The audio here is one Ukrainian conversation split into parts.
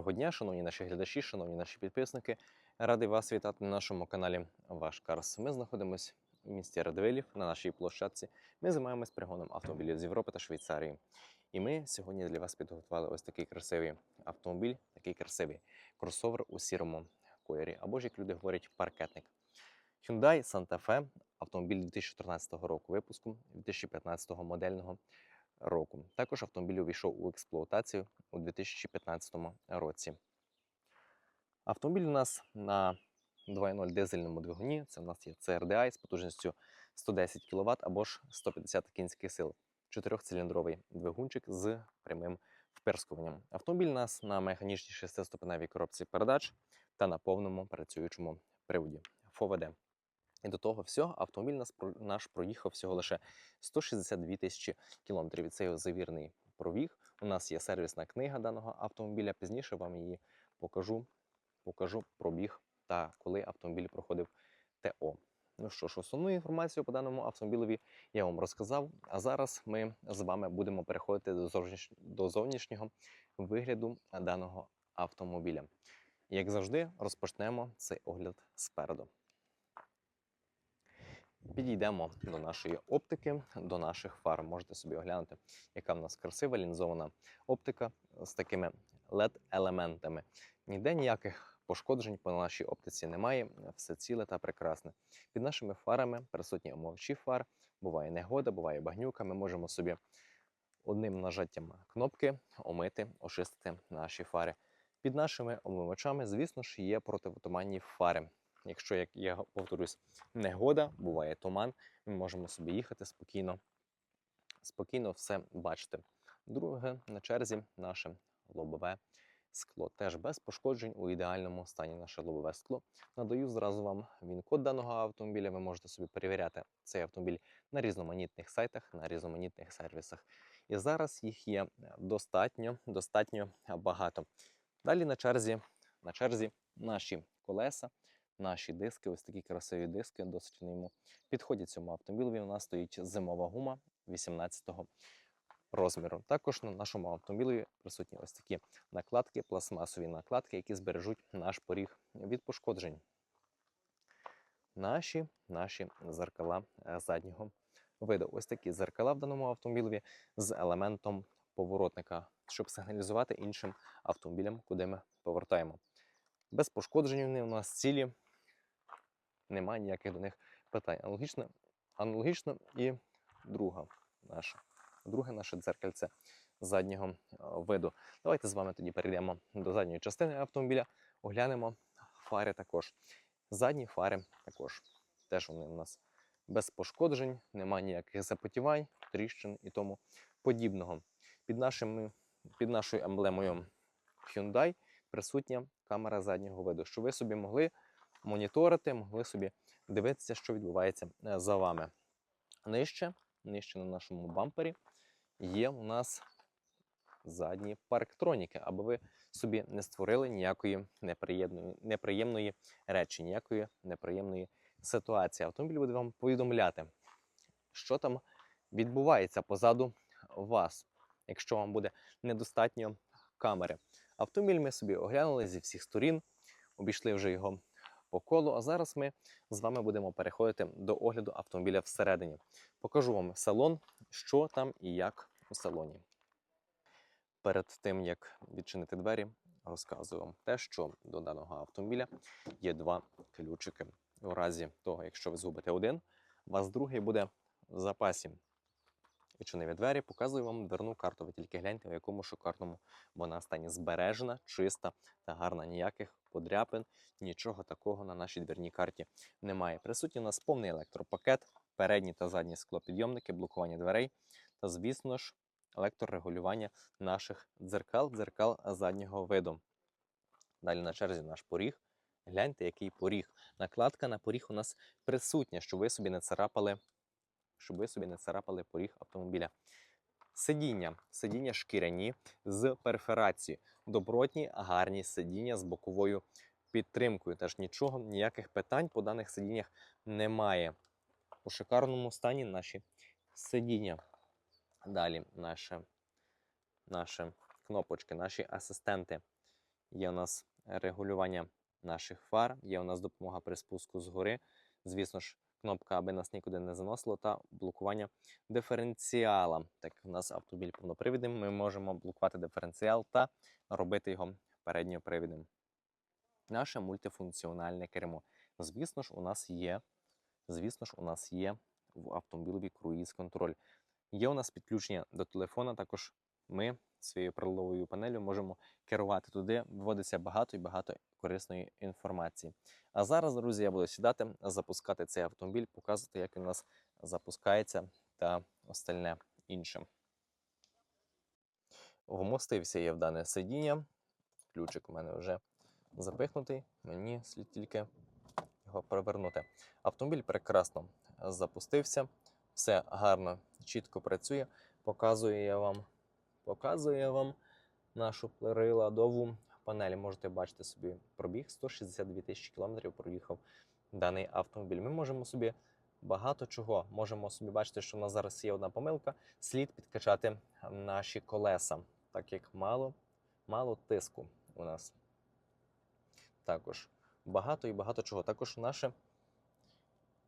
Доброго дня, шановні наші глядачі, шановні наші підписники. Радий вас вітати на нашому каналі Ваш Карс. Ми знаходимося в місті Радвилів на нашій площадці. Ми займаємось пригоном автомобілів з Європи та Швейцарії. І ми сьогодні для вас підготували ось такий красивий автомобіль, такий красивий кросовер у сірому кольорі, або ж як люди говорять, паркетник. Hyundai Santa Fe, автомобіль 2014 року випуску, 2015 модельного року. Також автомобіль увійшов у експлуатацію у 2015 році. Автомобіль у нас на 2.0 дизельному двигуні. Це у нас є CRDI з потужністю 110 кВт або ж 150 кінських сил. Чотирьохциліндровий двигунчик з прямим вперскуванням. Автомобіль у нас на механічній шестиступеневій коробці передач та на повному працюючому приводі ФОВД. І до того всього автомобіль наш проїхав всього лише 162 тисячі кілометрів. І це його завірний пробіг. У нас є сервісна книга даного автомобіля. Пізніше вам її покажу, покажу пробіг та коли автомобіль проходив ТО. Ну що ж, основну інформацію по даному автомобілеві я вам розказав. А зараз ми з вами будемо переходити до, зовнішнь... до зовнішнього вигляду даного автомобіля. Як завжди, розпочнемо цей огляд спереду. Підійдемо до нашої оптики, до наших фар. Можете собі оглянути, яка в нас красива лінзована оптика з такими LED-елементами. Ніде ніяких пошкоджень по нашій оптиці немає, все ціле та прекрасне. Під нашими фарами присутні омовчі фар, буває негода, буває багнюка. Ми можемо собі одним нажаттям кнопки омити, очистити наші фари. Під нашими омивачами, звісно ж, є противотуманні фари. Якщо, як я повторюсь, негода, буває туман, ми можемо собі їхати спокійно, спокійно все бачити. Друге на черзі наше лобове скло. Теж без пошкоджень у ідеальному стані наше лобове скло. Надаю зразу вам він-код даного автомобіля. Ви можете собі перевіряти цей автомобіль на різноманітних сайтах, на різноманітних сервісах. І зараз їх є достатньо, достатньо багато. Далі на черзі, на черзі наші колеса наші диски, ось такі красиві диски, досить вони йому підходять цьому автомобілеві. У нас стоїть зимова гума 18-го розміру. Також на нашому автомобілі присутні ось такі накладки, пластмасові накладки, які збережуть наш поріг від пошкоджень. Наші, наші зеркала е, заднього виду. Ось такі зеркала в даному автомобілі з елементом поворотника, щоб сигналізувати іншим автомобілям, куди ми повертаємо. Без пошкоджень вони у нас цілі, немає ніяких до них питань. Аналогічно, аналогічно і друга наша, друге наше дзеркальце заднього е, виду. Давайте з вами тоді перейдемо до задньої частини автомобіля, оглянемо фари також. Задні фари також. Теж вони у нас без пошкоджень, немає ніяких запотівань, тріщин і тому подібного. Під, нашими, під нашою емблемою Hyundai присутня камера заднього виду, щоб ви собі могли моніторити, могли собі дивитися, що відбувається е, за вами. Нижче, нижче на нашому бампері є у нас задні парктроніки, аби ви собі не створили ніякої неприємної, неприємної речі, ніякої неприємної ситуації. Автомобіль буде вам повідомляти, що там відбувається позаду вас, якщо вам буде недостатньо камери. Автомобіль ми собі оглянули зі всіх сторін, обійшли вже його по колу. А зараз ми з вами будемо переходити до огляду автомобіля всередині. Покажу вам салон, що там і як у салоні. Перед тим як відчинити двері, розказую вам те, що до даного автомобіля є два ключики. У разі того, якщо ви згубите один, у вас другий буде в запасі. Відчинив двері, показую вам дверну карту. Ви тільки гляньте, в якому шикарному вона стані збережена, чиста та гарна. Ніяких подряпин, нічого такого на нашій дверній карті немає. Присутній у нас повний електропакет, передні та задні склопідйомники, блокування дверей та, звісно ж, електрорегулювання наших дзеркал, дзеркал заднього виду. Далі на черзі наш поріг. Гляньте, який поріг. Накладка на поріг у нас присутня, щоб ви собі не царапали, щоб ви собі не царапали поріг автомобіля. Сидіння. Сидіння шкіряні з перфорацією. Добротні, гарні сидіння з боковою підтримкою. Теж нічого, ніяких питань по даних сидіннях немає. У шикарному стані наші сидіння. Далі наші, наші кнопочки, наші асистенти. є у нас регулювання наших фар, є у нас допомога при спуску згори. Звісно ж, кнопка, аби нас нікуди не заносило, та блокування диференціала. Так як у нас автомобіль повнопривідним, ми можемо блокувати диференціал та робити його передньопривідним. Наше мультифункціональне кермо. Звісно ж, у нас є, звісно ж, у нас є в автомобілі круїз-контроль. Є у нас підключення до телефона, також ми своєю приладовою панелью можемо керувати туди. Вводиться багато і багато корисної інформації. А зараз, друзі, я буду сідати, запускати цей автомобіль, показувати, як він у нас запускається та остальне інше. Вмостився я в дане сидіння. Ключик у мене вже запихнутий. Мені слід тільки його перевернути. Автомобіль прекрасно запустився, все гарно, чітко працює. Показую я вам, показую я вам нашу приладову панель. Можете бачити собі пробіг 162 тисячі кілометрів проїхав даний автомобіль. Ми можемо собі багато чого. Можемо собі бачити, що в нас зараз є одна помилка. Слід підкачати наші колеса, так як мало, мало тиску у нас. Також багато і багато чого. Також наше,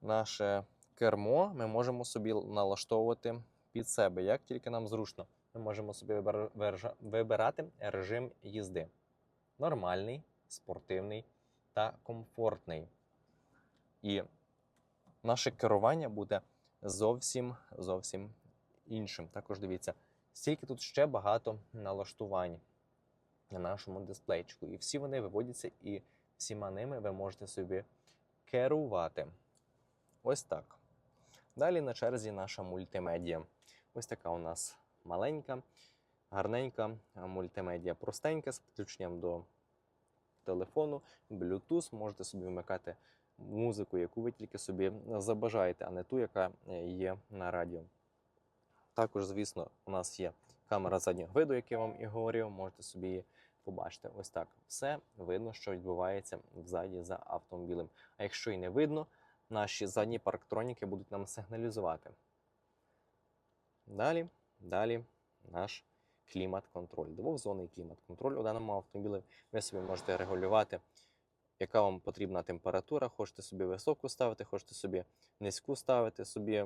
наше кермо ми можемо собі налаштовувати під себе, як тільки нам зручно. Ми можемо собі вибирати режим їзди: нормальний, спортивний та комфортний. І наше керування буде зовсім зовсім іншим. Також дивіться, стільки тут ще багато налаштувань на нашому дисплейчику. І всі вони виводяться, і всіма ними ви можете собі керувати. Ось так. Далі на черзі наша мультимедіа. Ось така у нас маленька, гарненька мультимедіа, простенька з підключенням до телефону, Bluetooth. Можете собі вмикати музику, яку ви тільки собі забажаєте, а не ту, яка е, є на радіо. Також, звісно, у нас є камера заднього виду, як я вам і говорив. Можете собі її побачити. Ось так. Все видно, що відбувається взаді за автомобілем. А якщо і не видно, наші задні парктроніки будуть нам сигналізувати. Далі, далі наш клімат-контроль. Двохзонний клімат-контроль у даному автомобілі. Ви собі можете регулювати, яка вам потрібна температура. Хочете собі високу ставити, хочете собі низьку ставити, собі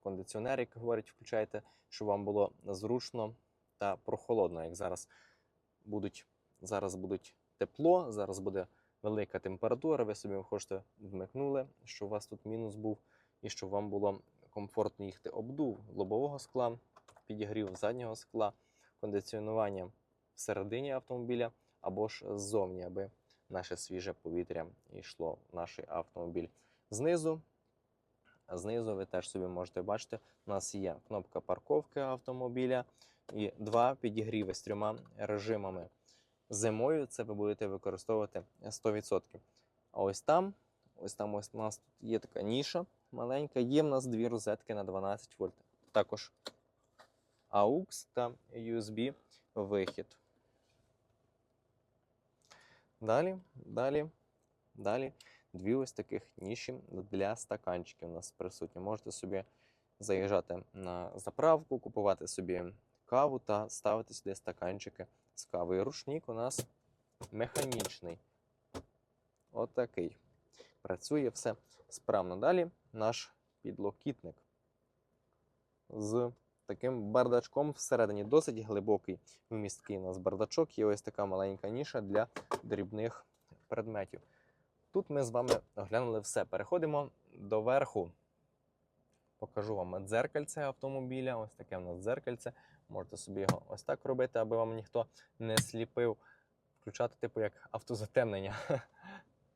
кондиціонер, як говорять, включайте, щоб вам було зручно та прохолодно, як зараз будуть, зараз будуть тепло, зараз буде велика температура. Ви собі хочете вмикнули, що у вас тут мінус був, і щоб вам було комфортно їхати обдув лобового скла, підігрів заднього скла, кондиціонування всередині автомобіля або ж ззовні, аби наше свіже повітря йшло в наш автомобіль. Знизу, знизу ви теж собі можете бачити, у нас є кнопка парковки автомобіля і два підігріви з трьома режимами. Зимою це ви будете використовувати 100%. А ось там, ось там ось у нас тут є така ніша маленька, є в нас дві розетки на 12 вольт. Також AUX та USB вихід. Далі, далі, далі дві ось таких ніші для стаканчиків у нас присутні. Можете собі заїжджати на заправку, купувати собі каву та ставити сюди стаканчики з кавою. Рушник у нас механічний. Отакий. Працює все справно. Далі наш підлокітник з таким бардачком всередині. Досить глибокий вмісткий у нас бардачок. Є ось така маленька ніша для дрібних предметів. Тут ми з вами оглянули все. Переходимо до верху. Покажу вам дзеркальце автомобіля. Ось таке у нас дзеркальце. Можете собі його ось так робити, аби вам ніхто не сліпив. Включати, типу, як автозатемнення.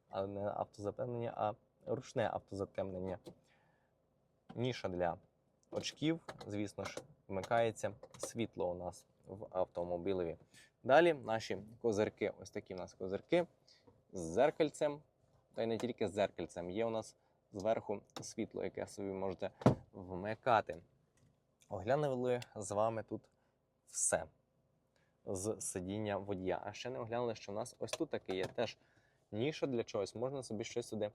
Але не автозатемнення, а ручне автозатемнення. Ніша для очків, звісно ж, вмикається світло у нас в автомобілеві. Далі наші козирки. Ось такі у нас козирки з зеркальцем. Та й не тільки з зеркальцем. Є у нас зверху світло, яке собі можете вмикати. Оглянули з вами тут все з сидіння водія. А ще не оглянули, що у нас ось тут таке є теж ніша для чогось. Можна собі щось сюди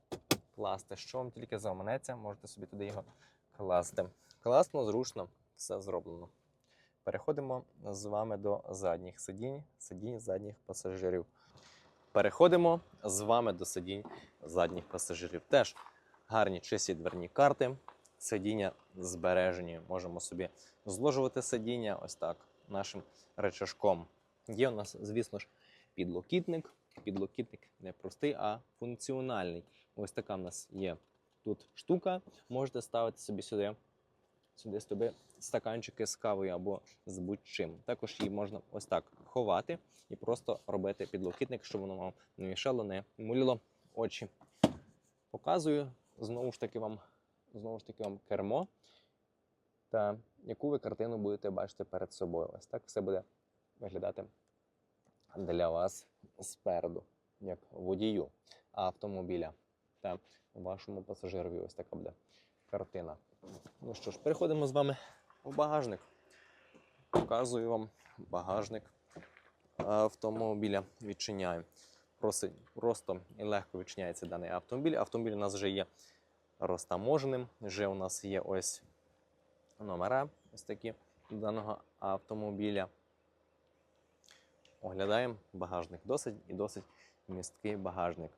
класти. Що вам тільки заманеться, можете собі туди його класти. Класно, зручно, все зроблено. Переходимо з вами до задніх сидінь, сидінь задніх пасажирів. Переходимо з вами до сидінь задніх пасажирів. Теж гарні чисті дверні карти, сидіння збережені. Можемо собі зложувати сидіння ось так нашим речашком. Є у нас, звісно ж, підлокітник. Підлокітник не простий, а функціональний. Ось така в нас є тут штука. Можете ставити собі сюди, сюди собі стаканчики з кавою або з будь-чим. Також її можна ось так ховати і просто робити підлокітник, щоб воно вам не мішало, не мулило очі. Показую знову ж таки вам, знову ж таки вам кермо та яку ви картину будете бачити перед собою. Ось так все буде виглядати для вас спереду, як водію автомобіля та вашому пасажирові. Ось така буде картина. Ну що ж, переходимо з вами у багажник. Показую вам багажник автомобіля. Відчиняю. Просто, і легко відчиняється даний автомобіль. Автомобіль у нас вже є розтаможеним. Вже у нас є ось номера ось такі даного автомобіля. Оглядаємо багажник. Досить і досить місткий багажник.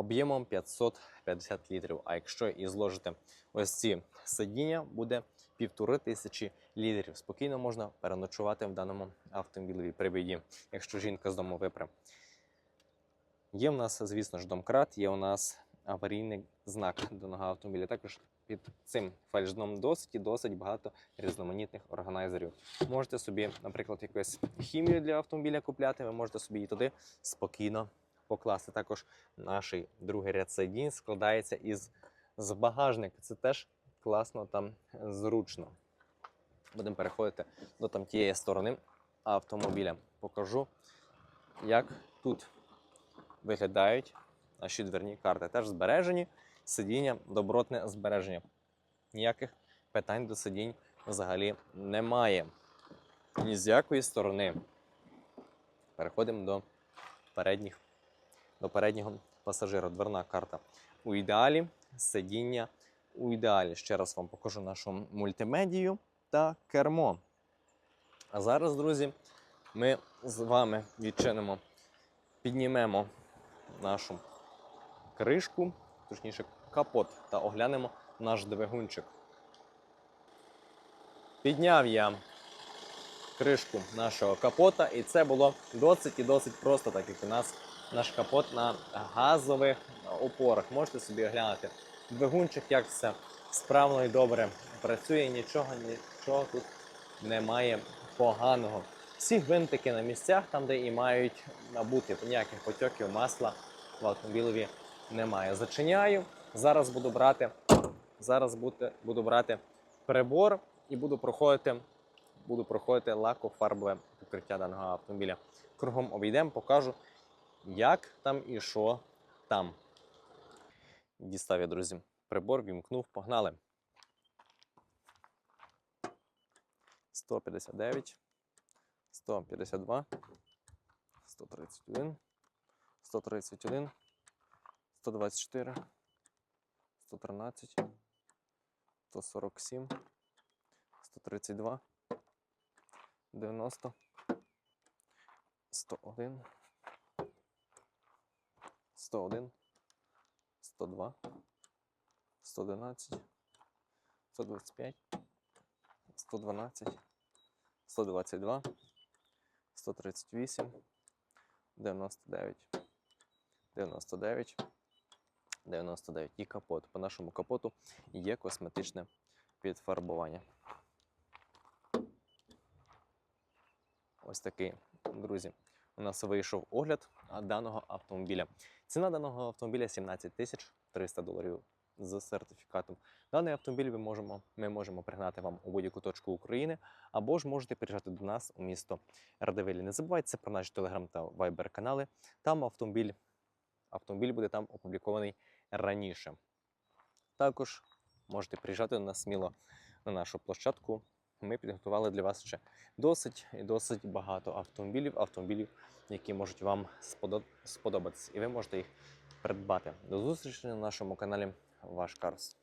Об'ємом 550 літрів. А якщо і зложити ось ці сидіння, буде півтори тисячі літрів. Спокійно можна переночувати в даному автомобілі при біді, якщо жінка з дому випре. Є в нас, звісно ж, домкрат, є у нас аварійний знак даного автомобіля. Також під цим фальшдом досить досить багато різноманітних органайзерів. Можете собі, наприклад, якусь хімію для автомобіля купляти, ви можете собі і туди спокійно покласти. Також наш другий ряд сидінь складається із з багажника. Це теж класно там зручно. Будемо переходити до там тієї сторони автомобіля. Покажу, як тут виглядають наші дверні карти. Теж збережені, сидіння, добротне збереження. Ніяких питань до сидінь взагалі немає. Ні з якої сторони. Переходимо до передніх, до переднього пасажира. Дверна карта у ідеалі, сидіння у ідеалі. Ще раз вам покажу нашу мультимедію та кермо. А зараз, друзі, ми з вами відчинимо, піднімемо нашу кришку, точніше капот, та оглянемо наш двигунчик. Підняв я кришку нашого капота, і це було досить і досить просто, так як у нас наш капот на газових опорах. Можете собі оглянути. Двигунчик, як все справно і добре працює, нічого, нічого тут немає поганого. Всі гвинтики на місцях, там, де і мають набути ніяких потьоків масла в автомобілеві немає. Зачиняю. Зараз буду брати, зараз буду, буду брати прибор і буду проходити, буду проходити лакофарбове покриття даного автомобіля. Кругом обійдемо, покажу, як там і що там. Дістав я, друзі, прибор, вімкнув, погнали. 159, 152, 131, 131, 124, 113, 147, 132, 90, 101, 101, 102, 111, 125, 112, 122, 138, 99, 99, 99 і капот. По нашому капоту є косметичне підфарбування. Ось такий, друзі, у нас вийшов огляд даного автомобіля. Ціна даного автомобіля 17 тисяч 300 доларів з сертифікатом. Даний автомобіль ми можемо, ми можемо пригнати вам у будь-яку точку України, або ж можете приїжджати до нас у місто Радивилі. Не забувайте про наші телеграм та вайбер канали. Там автомобіль, автомобіль буде там опублікований раніше. Також можете приїжджати до нас сміло на нашу площадку. Ми підготували для вас ще досить і досить багато автомобілів, автомобілів, які можуть вам сподобатися, і ви можете їх придбати. До зустрічі на нашому каналі Ваш Карс.